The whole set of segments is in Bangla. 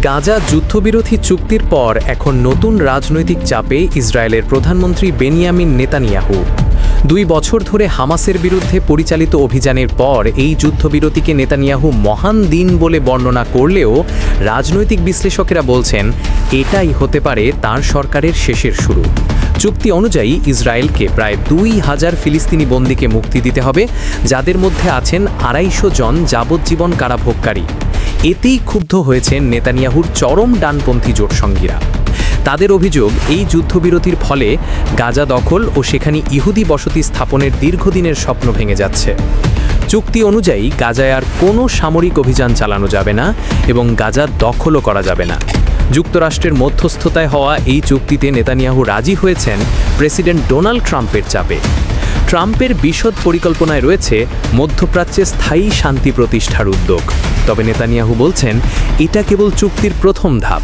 গাজা যুদ্ধবিরোধী চুক্তির পর এখন নতুন রাজনৈতিক চাপে ইসরায়েলের প্রধানমন্ত্রী বেনিয়ামিন নেতানিয়াহু। দুই বছর ধরে হামাসের বিরুদ্ধে পরিচালিত অভিযানের পর এই যুদ্ধবিরতিকে নেতানিয়াহু মহান দিন বলে বর্ণনা করলেও রাজনৈতিক বিশ্লেষকেরা বলছেন, এটাই হতে পারে তার সরকারের শেষের শুরু। চুক্তি অনুযায়ী ইসরায়েলকে প্রায় দুই হাজার ফিলিস্তিনি বন্দীকে মুক্তি দিতে হবে, যাদের মধ্যে আছেন আড়াইশো জন যাবজ্জীবন কারাভোগকারী। এতেই ক্ষুব্ধ হয়েছেন নেতানিয়াহুর চরম ডানপন্থী জোটসঙ্গীরা। তাদের অভিযোগ, এই যুদ্ধবিরতির ফলে গাজা দখল ও সেখানে ইহুদি বসতি স্থাপনের দীর্ঘদিনের স্বপ্ন ভেঙে যাচ্ছে। চুক্তি অনুযায়ী গাজায় আর কোনো সামরিক অভিযান চালানো যাবে না এবং গাজা দখলও করা যাবে না। যুক্তরাষ্ট্রের মধ্যস্থতায় হওয়া এই চুক্তিতে নেতানিয়াহু রাজি হয়েছেন প্রেসিডেন্ট ডোনাল্ড ট্রাম্পের চাপে। ট্রাম্পের বিশদ পরিকল্পনায় রয়েছে মধ্যপ্রাচ্যে স্থায়ী শান্তি প্রতিষ্ঠার উদ্যোগ। তবে নেতানিয়াহু বলছেন, এটা কেবল চুক্তির প্রথম ধাপ।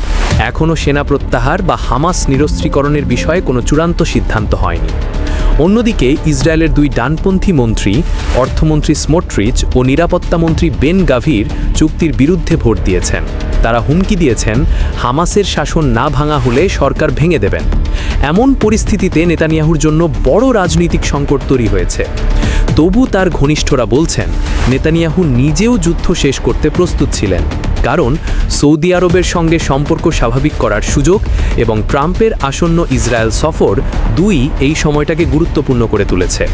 এখনও সেনা প্রত্যাহার বা হামাস নিরস্ত্রীকরণের বিষয়ে কোনো চূড়ান্ত সিদ্ধান্ত হয়নি। অন্যদিকে, ইসরায়েলের দুই ডানপন্থী মন্ত্রী, অর্থমন্ত্রী স্মোট্রিচ ও নিরাপত্তামন্ত্রী বেন গাভির চুক্তির বিরুদ্ধে ভোট দিয়েছেন। তারা হুমকি দিয়েছেন, হামাসের শাসন না ভাঙা হলে সরকার ভেঙে দেবেন। এমন পরিস্থিতিতে নেতানিয়াহুর জন্য বড় রাজনৈতিক সংকট তৈরি হয়েছে। তবু তার ঘনিষ্ঠরা বলছেন, নেতানিয়াহু নিজেও যুদ্ধ শেষ করতে প্রস্তুত ছিলেন। কারণ সৌদি আরবের সঙ্গে সম্পর্ক স্বাভাবিক করার সুযোগ এবং ট্রাম্পের আসন্ন ইসরায়েল সফর দুই এই সময়টাকে গুরুত্বপূর্ণ করে তুলেছে।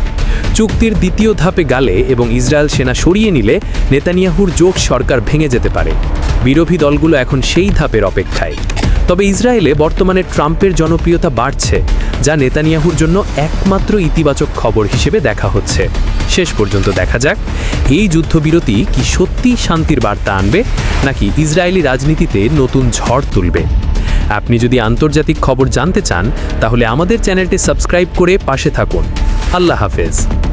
চুক্তির দ্বিতীয় ধাপে গালে এবং ইসরায়েল সেনা সরিয়ে নিলে নেতানিয়াহুর জোট সরকার ভেঙে যেতে পারে। বিরোধী দলগুলো এখন সেই ধাপের অপেক্ষায়। তবে ইসরায়েলে বর্তমানে ট্রাম্পের জনপ্রিয়তা বাড়ছে, যা নেতানিয়াহুর জন্য একমাত্র ইতিবাচক খবর হিসেবে দেখা হচ্ছে। শেষ পর্যন্ত দেখা যাক, এই যুদ্ধবিরতি কি সত্যি শান্তির বার্তা আনবে, নাকি ইসরায়েলি রাজনীতিতে নতুন ঝড় তুলবে। আপনি যদি আন্তর্জাতিক খবর জানতে চান, তাহলে আমাদের চ্যানেলটি সাবস্ক্রাইব করে পাশে থাকুন। আল্লাহ হাফেজ।